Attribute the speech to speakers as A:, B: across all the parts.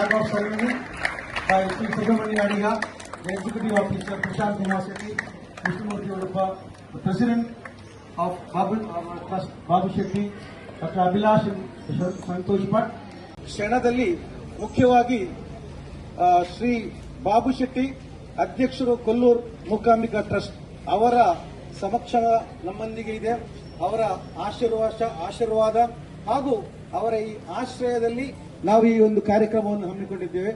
A: ceremony by Sri Subramani Adiga, the Executive Officer Prashant Shetty President of Babu, uh, Trust, Babu Shetty, Dr. Abhilash Santosh Bhatt. ಕ್ಷಣದಲ್ಲಿ ಮುಖ್ಯವಾಗಿ ಶ್ರೀ ಬಾಬು ಶೆಟ್ಟಿ ಅಧ್ಯಕ್ಷರು Kollur Mookambika trust ಅವರ ಸಮಕ್ಷ ನಮ್ಮೊಂದಿಗೆ ಇದೆ ಅವರ ಆಶೀರ್ವಾದ ಆಶೀರ್ವಾದ ಹಾಗೂ ಅವರ ಈ ಆಶ್ರಯದಲ್ಲಿ ನಾವು ಈ ಒಂದು ಕಾರ್ಯಕ್ರಮವನ್ನು ಹಮ್ಮಿಕೊಂಡಿದ್ದೇವೆ.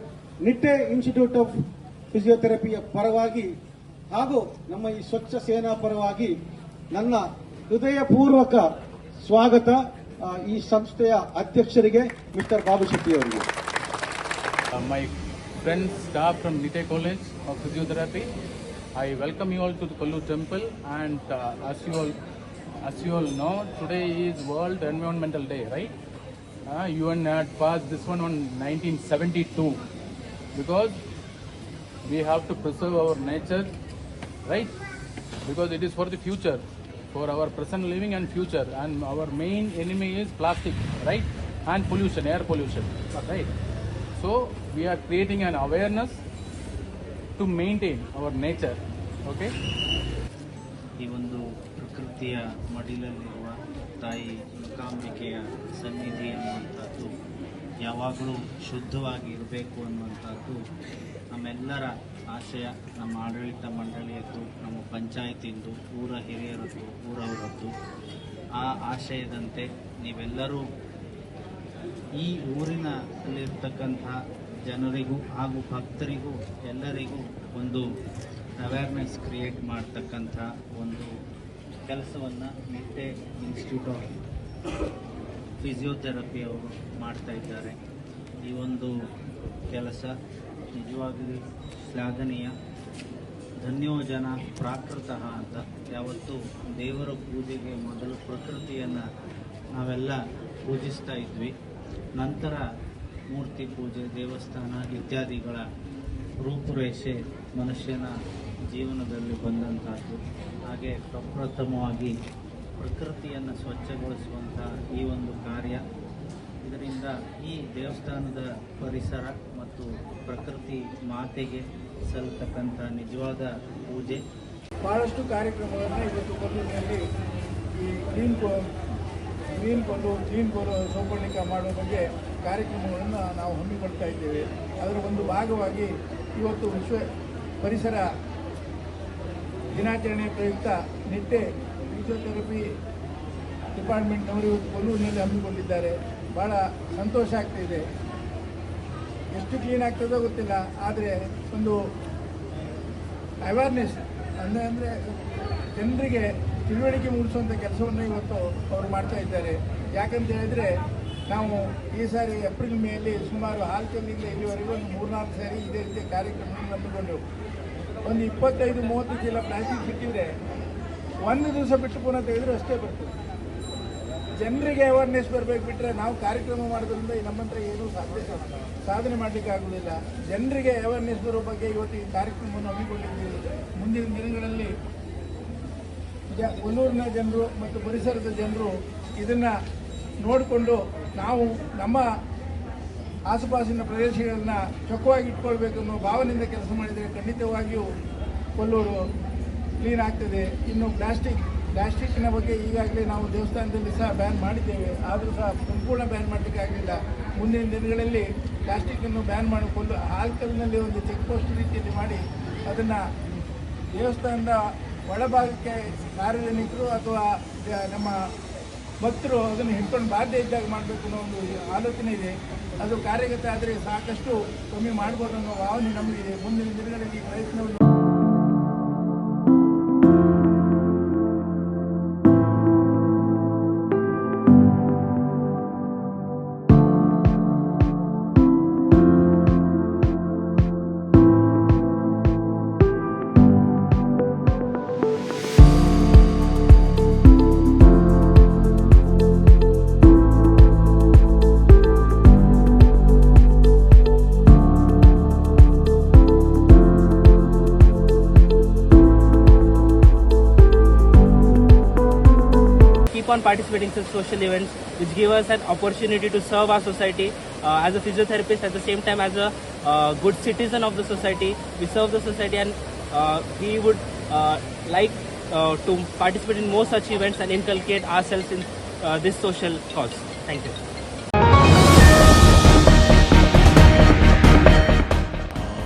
A: ನಿಟ್ಟೆ ಇನ್ಸ್ಟಿಟ್ಯೂಟ್ ಆಫ್ ಫಿಸಿಯೋಥೆರಪಿಯ ಪರವಾಗಿ ಹಾಗೂ ನಮ್ಮ ಈ ಸ್ವಚ್ಛ ಸೇನಾ ಪರವಾಗಿ ನನ್ನ ಹೃದಯಪೂರ್ವಕ ಸ್ವಾಗತ ಈ ಸಂಸ್ಥೆಯ ಅಧ್ಯಕ್ಷರಿಗೆ ಮಿಸ್ಟರ್ ಬಾಬು ಶೆಟ್ಟಿ ಅವರಿಗೆ.
B: My friends staff from Nitte college of physiotherapy I welcome you all to Kollur temple and as you all as you all know today is world environmental day right Uh, UN had passed this one on 1972 because we have to preserve our nature, right? Because it is for the future, for our present living and future. And our main enemy is plastic, right? And pollution, air pollution, right? So we are creating an awareness to maintain our nature. Okay.
C: ಈ ಒಂದು ಪ್ರಕೃತಿಯ ಮಡಿಲಲ್ಲಿರುವ ತಾಯಿ ಮೂಕಾಂಬಿಕೆಯ ಸನ್ನಿಧಿ ಅನ್ನುವಂಥದ್ದು ಯಾವಾಗಲೂ ಶುದ್ಧವಾಗಿ ಇರಬೇಕು ಅನ್ನುವಂಥದ್ದು ನಮ್ಮೆಲ್ಲರ ಆಶಯ, ನಮ್ಮ ಆಡಳಿತ ಮಂಡಳಿಯದ್ದು, ನಮ್ಮ ಪಂಚಾಯತಿಂದು, ಊರ ಹಿರಿಯರದ್ದು, ಊರವರದ್ದು. ಆ ಆಶಯದಂತೆ ನೀವೆಲ್ಲರೂ ಈ ಊರಿನಲ್ಲಿರ್ತಕ್ಕಂಥ ಜನರಿಗೂ ಹಾಗೂ ಭಕ್ತರಿಗೂ ಎಲ್ಲರಿಗೂ ಒಂದು ಅವೇರ್ನೆಸ್ ಕ್ರಿಯೇಟ್ ಮಾಡ್ತಕ್ಕಂಥ ಒಂದು ಕೆಲಸವನ್ನು ನಿಟ್ಟೆ ಇನ್ಸ್ಟಿಟ್ಯೂಟ್ ಆಫ್ ಫಿಸಿಯೋಥೆರಪಿ ಅವರು ಮಾಡ್ತಾ ಇದ್ದಾರೆ. ಈ ಒಂದು ಕೆಲಸ ನಿಜವಾಗಲಿ ಶ್ಲಾಘನೀಯ. ಧನ್ಯೋಜನ ಪ್ರಾಕೃತಃ ಅಂತ ಯಾವತ್ತು ದೇವರ ಪೂಜೆಗೆ ಮೊದಲು ಪ್ರಕೃತಿಯನ್ನು ನಾವೆಲ್ಲ ಪೂಜಿಸ್ತಾ ಇದ್ವಿ. ನಂತರ ಮೂರ್ತಿ ಪೂಜೆ, ದೇವಸ್ಥಾನ ಇತ್ಯಾದಿಗಳ ರೂಪುರೇಷೆ ಮನುಷ್ಯನ ಜೀವನದಲ್ಲಿ ಬಂದಂತಹದ್ದು ಹಾಗೆ ಪ್ರಪ್ರಥಮವಾಗಿ ಪ್ರಕೃತಿಯನ್ನು ಸ್ವಚ್ಛಗೊಳಿಸುವಂಥ ಈ ಒಂದು ಕಾರ್ಯ. ಇದರಿಂದ ಈ ದೇವಸ್ಥಾನದ ಪರಿಸರ ಮತ್ತು ಪ್ರಕೃತಿ ಮಾತೆಗೆ ಸಲ್ಲತಕ್ಕಂಥ ನಿಜವಾದ ಪೂಜೆ.
D: ಬಹಳಷ್ಟು ಕಾರ್ಯಕ್ರಮಗಳನ್ನು ಇವತ್ತು ಕೊಲ್ಲೂರಿನಲ್ಲಿ ಈ clean clean Kolluru clean Sauparnika ಮಾಡುವ ಬಗ್ಗೆ ಕಾರ್ಯಕ್ರಮಗಳನ್ನು ನಾವು ಹಮ್ಮಿಕೊಳ್ತಾ ಇದ್ದೇವೆ. ಅದರ ಒಂದು ಭಾಗವಾಗಿ ಇವತ್ತು ವಿಶ್ವ ಪರಿಸರ ದಿನಾಚರಣೆ ಪ್ರಯುಕ್ತ ನಿಟ್ಟೆ ಫಿಸಿಯೋಥೆರಪಿ ಡಿಪಾರ್ಟ್ಮೆಂಟ್ನವರು ಕೊಲ್ಲೂರಿನಲ್ಲಿ ಹಮ್ಮಿಕೊಂಡಿದ್ದಾರೆ. ಭಾಳ ಸಂತೋಷ ಆಗ್ತಿದೆ. ಎಷ್ಟು ಕ್ಲೀನ್ ಆಗ್ತದೋ ಗೊತ್ತಿಲ್ಲ, ಆದರೆ ಒಂದು ಅವೇರ್ನೆಸ್ ಅಂದರೆ ಅಂದರೆ ಜನರಿಗೆ ತಿಳುವಳಿಕೆ ಮೂಡಿಸುವಂಥ ಕೆಲಸವನ್ನು ಇವತ್ತು ಅವರು ಮಾಡ್ತಾ ಇದ್ದಾರೆ. ಯಾಕಂತ ಹೇಳಿದರೆ ನಾವು ಈ ಸಾರಿ ಏಪ್ರಿಲ್ ಮೇಯಲ್ಲಿ ಸುಮಾರು ಆರು ತಿಂಗಳಿಂದ ಇಲ್ಲಿವರೆಗೂ ಒಂದು ಮೂರ್ನಾಲ್ಕು ಸಾರಿ ಇದೇ ರೀತಿ ಕಾರ್ಯಕ್ರಮವನ್ನು ಹಮ್ಮಿಕೊಂಡೆವು. ಒಂದು ಇಪ್ಪತ್ತೈದು, ಮೂವತ್ತು ಚೀಲ ಪ್ಲಾಸ್ಟಿಕ್ ಬಿಟ್ಟಿದ್ರೆ ಒಂದು ದಿವಸ ಬಿಟ್ಟು ಪುನಃ ತೆಗೆದ್ರೆ ಅಷ್ಟೇ ಬರ್ತದೆ. ಜನರಿಗೆ ಅವೇರ್ನೆಸ್ ಬರಬೇಕು ಬಿಟ್ಟರೆ ನಾವು ಕಾರ್ಯಕ್ರಮ ಮಾಡೋದ್ರಿಂದ ನಮ್ಮಂತ ಏನೂ ಸಾಧ್ಯ ಸಾಧನೆ ಮಾಡಲಿಕ್ಕೆ ಆಗೋದಿಲ್ಲ ಜನರಿಗೆ ಅವೇರ್ನೆಸ್ ಬರೋ ಬಗ್ಗೆ ಇವತ್ತು ಈ ಕಾರ್ಯಕ್ರಮವನ್ನು ಹಮ್ಮಿಕೊಂಡಿದ್ದೀವಿ. ಮುಂದಿನ ದಿನಗಳಲ್ಲಿ ಜ ಜನರು ಮತ್ತು ಪರಿಸರದ ಜನರು ಇದನ್ನು ನೋಡಿಕೊಂಡು ನಾವು ನಮ್ಮ ಆಸುಪಾಸಿನ ಪ್ರದೇಶಗಳನ್ನು ಚೊಕ್ಕವಾಗಿ ಇಟ್ಕೊಳ್ಬೇಕು ಅನ್ನೋ ಭಾವನೆಯಿಂದ ಕೆಲಸ ಮಾಡಿದರೆ ಖಂಡಿತವಾಗಿಯೂ ಕೊಲ್ಲೂರು ಕ್ಲೀನ್ ಆಗ್ತದೆ. ಇನ್ನು ಪ್ಲಾಸ್ಟಿಕ್ ಪ್ಲಾಸ್ಟಿಕ್ನ ಬಗ್ಗೆ ಈಗಾಗಲೇ ನಾವು ದೇವಸ್ಥಾನದಲ್ಲಿ ಸಹ ಬ್ಯಾನ್ ಮಾಡಿದ್ದೇವೆ. ಆದರೂ ಸಹ ಸಂಪೂರ್ಣ ಬ್ಯಾನ್ ಮಾಡಲಿಕ್ಕೆ ಆಗಲಿಲ್ಲ. ಮುಂದಿನ ದಿನಗಳಲ್ಲಿ ಪ್ಲಾಸ್ಟಿಕ್ಕನ್ನು ಬ್ಯಾನ್ ಮಾಡಿ, ಕೊಲ್ಲು, ಆಲ್ಕಲ್ನಲ್ಲಿ ಒಂದು ಚೆಕ್ ಪೋಸ್ಟ್ ರೀತಿಯಲ್ಲಿ ಮಾಡಿ ಅದನ್ನು ದೇವಸ್ಥಾನದ ಒಳಭಾಗಕ್ಕೆ ಸಾರ್ವಜನಿಕರು ಅಥವಾ ನಮ್ಮ ಭಕ್ತರು ಅದನ್ನು ಹಿಡ್ಕೊಂಡು ಬಾಧ್ಯ ಇದ್ದಾಗ ಮಾಡಬೇಕು ಅನ್ನೋ ಒಂದು ಆಲೋಚನೆ ಇದೆ. ಅದು ಕಾರ್ಯಗತ ಆದರೆ ಸಾಕಷ್ಟು ಕಮ್ಮಿ ಮಾಡ್ಬೋದು ಅನ್ನೋ ಭಾವನೆ ನಮಗಿದೆ. ಮುಂದಿನ ದಿನಗಳಲ್ಲಿ ಪ್ರಯತ್ನವನ್ನು
E: on participating in social events which give us an opportunity to serve our society uh, as a physiotherapist, at the same time as a uh, good citizen of the society. We serve the society and uh, we would uh, like uh, to participate in more such events and inculcate ourselves in uh, this social cause. Thank you.